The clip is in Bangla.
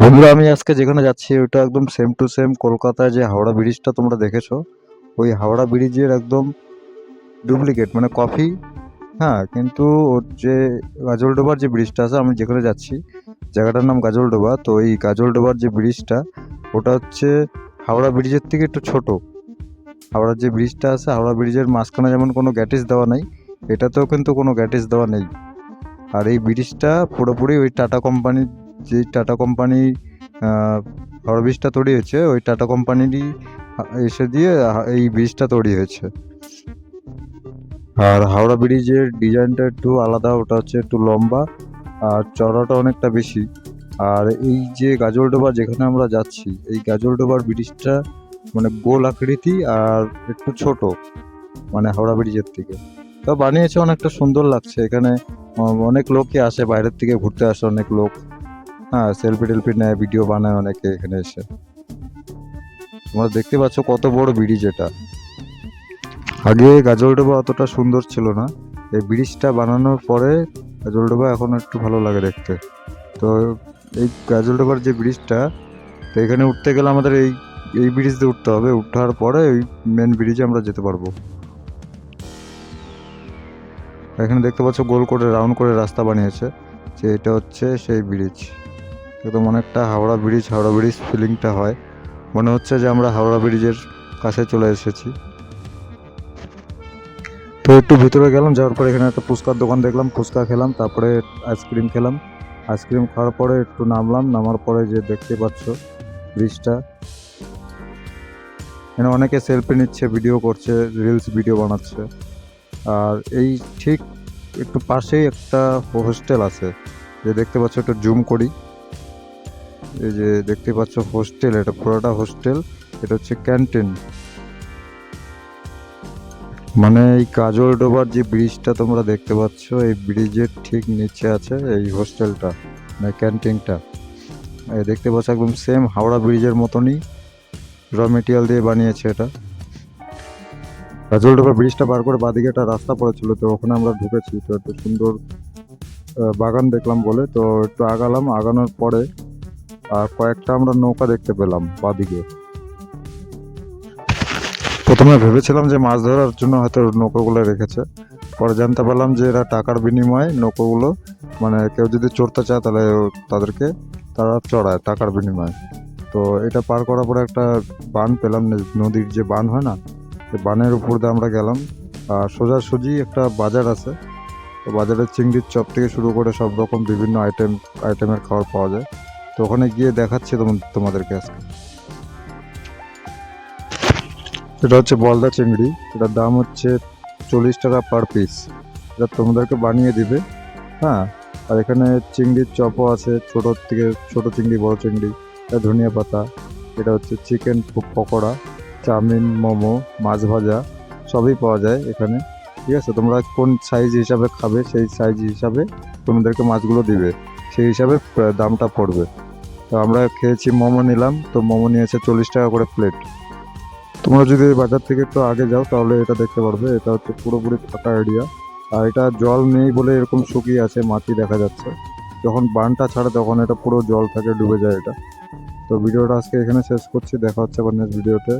বন্ধুরা, আমি আজকে যেখানে যাচ্ছি, ওটা একদম সেম টু সেম কলকাতায় যে হাওড়া ব্রিজটা তোমরা দেখেছ, ওই হাওড়া ব্রিজের একদম ডুপ্লিকেট মানে কফি হ্যাঁ কিন্তু ওর যে গাজলডোবার যে ব্রিজটা আছে, আমি যেখানে যাচ্ছি, জায়গাটার নাম গাজলডোবা, তো এই গাজলডোবার যে ব্রিজটা ওটা হচ্ছে হাওড়া ব্রিজের থেকে একটু ছোট। হাওড়ার যে ব্রিজটা আছে, হাওড়া ব্রিজের মাঝখানে যেমন কোনো গ্যাটিস দেওয়া নেই, এটাতেও কিন্তু কোনো গ্যাটিস দেওয়া নেই। আর এই ব্রিজটা পুরোপুরি ওই টাটা কোম্পানির যে টাটা কোম্পানি হাওড়া ব্রিজটা তৈরি হয়েছে, ওই টাটা কোম্পানিরই এসে দিয়ে এই ব্রিজটা তৈরি হয়েছে। আর হাওড়া ব্রিজের ডিজাইনটা একটু আলাদা, ওটা হচ্ছে একটু লম্বা, আর চড়াটা অনেকটা বেশি। আর এই যে গাজলডোবা যেখানে আমরা যাচ্ছি, এই গাজলডোবার ব্রিজটা মানে গোল আকৃতি আর একটু ছোট মানে হাওড়া ব্রিজের থেকে। তো বানিয়েছে অনেকটা সুন্দর লাগছে, এখানে অনেক লোকই আসে, বাইরের থেকে ঘুরতে আসে অনেক লোক। হ্যাঁ সেলফি টেলফি নেয় ভিডিও বানায় অনেকে এখানে এসে। তোমরা দেখতে পাচ্ছ কত বড় ব্রিজ এটা। আগে গাজলডোবা অতটা সুন্দর ছিল না। এই ব্রিজটা বানানোর পরে গাজলডোবা এখন একটু ভালো লাগে দেখতে। তো এই গাজলডোবার যে ব্রিজটা, তো এখানে উঠতে গেলে আমাদের এই এই ব্রিজ দিয়ে উঠতে হবে। উঠার পরে ওই মেন ব্রিজে আমরা যেতে পারব। এখানে দেখতে পাচ্ছ গোল করে রাউন্ড করে রাস্তা বানিয়েছে। যে এটা হচ্ছে সেই ব্রিজ। একদম অনেকটা হাওড়া ব্রিজ হাওড়া ব্রিজ ফিলিংটা হয়। মনে হচ্ছে যে আমরা হাওড়া ব্রিজের কাছে চলে এসেছি। তো একটু ভিতরে গেলাম, যাওয়ার পরে এখানে একটা ফুচকার দোকান দেখলাম, ফুচকা খেলাম, তারপরে আইসক্রিম খেলাম। আইসক্রিম খাওয়ার পরে একটু নামলাম, নামার পরে যে দেখতে পাচ্ছ ব্রিজটা এখানে অনেকে সেলফি নিচ্ছে ভিডিও করছে রিলস ভিডিও বানাচ্ছে। আর এই ঠিক একটু পাশেই একটা হোস্টেল আছে, যে দেখতে পাচ্ছ, একটু জুম করি। এই যে দেখতে পাচ্ছ হোস্টেল, এটা পুরোটা হোস্টেল, এটা হচ্ছে ক্যান্টিন। মানে এই কাজল ডোবার যে ব্রিজটা তোমরা দেখতে পাচ্ছ, এই ব্রিজের ঠিক নিচে আছে এই হোস্টেলটা মানে ক্যান্টিনটা। দেখতে পাচ্ছ একদম সেম হাওড়া ব্রিজের মতনই, র মেটেরিয়াল দিয়ে বানিয়েছে এটা। কাজলডোবা ব্রিজটা পার করে বাদিকে একটা রাস্তা পড়েছিল, তো ওখানে আমরা ঢুকেছি, তো একটু সুন্দর বাগান দেখলাম বলে, তো একটু আগালাম, আগানোর পরে আর কয়েকটা আমরা নৌকা দেখতে পেলাম বাদিকে। প্রথমে ভেবেছিলাম যে মাছ ধরার জন্য হয়তো নৌকাগুলো রেখেছে। পরে জানতে পারলাম যে এরা টাকার বিনিময়ে নৌকাগুলো মানে কেউ যদি চড়তে চায় তাহলে তাদেরকে তারা চড়ায় টাকার বিনিময়ে। তো এটা পার করার পরে একটা বান পেলাম নদীর যে বান হয় না সে বানের উপর দিয়ে আমরা গেলাম। আর সোজাসুজি একটা বাজার আছে। তো বাজারে চিংড়ির চপ থেকে শুরু করে সব রকম বিভিন্ন আইটেম, আইটেমের খাবার পাওয়া যায়। তো ওখানে গিয়ে দেখাচ্ছি তোম- তোমাদেরকে আজকে। এটা হচ্ছে বলদা চিংড়ি। এটার দাম হচ্ছে চল্লিশ টাকা পার পিস এটা তোমাদেরকে বানিয়ে দিবে। হ্যাঁ? আর এখানে চিংড়ির চপও আছে, ছোট থেকে ছোট চিংড়ি, বড় চিংড়ি। এটা ধনিয়া পাতা, এটা হচ্ছে চিকেন পকোড়া, চাউমিন, মোমো, মাছ ভাজা, সবই পাওয়া যায় এখানে। ঠিক আছে? তোমরা কোন সাইজ হিসাবে খাবে, সেই সাইজ হিসাবে তোমাদেরকে মাছগুলো দিবে। সেই হিসাবে দামটা পড়বে। তো আমরা খেয়েছি মোমো নিলাম, তো মোমো নিয়েছে চল্লিশ টাকা করে প্লেট তোমরা যদি বাজার থেকে একটু আগে যাও, তাহলে এটা দেখতে পারবে, এটা হচ্ছে পুরোপুরি ফাঁকা এরিয়া আর এটা জল নেই বলে এরকম শুকিয়ে আছে, মাটি দেখা যাচ্ছে। যখন বানটা ছাড়ে, তখন এটা পুরো জল থাকে ডুবে যায় এটা। তো ভিডিওটা আজকে এখানে শেষ করছি, দেখা হচ্ছে আবার নেক্সট ভিডিওতে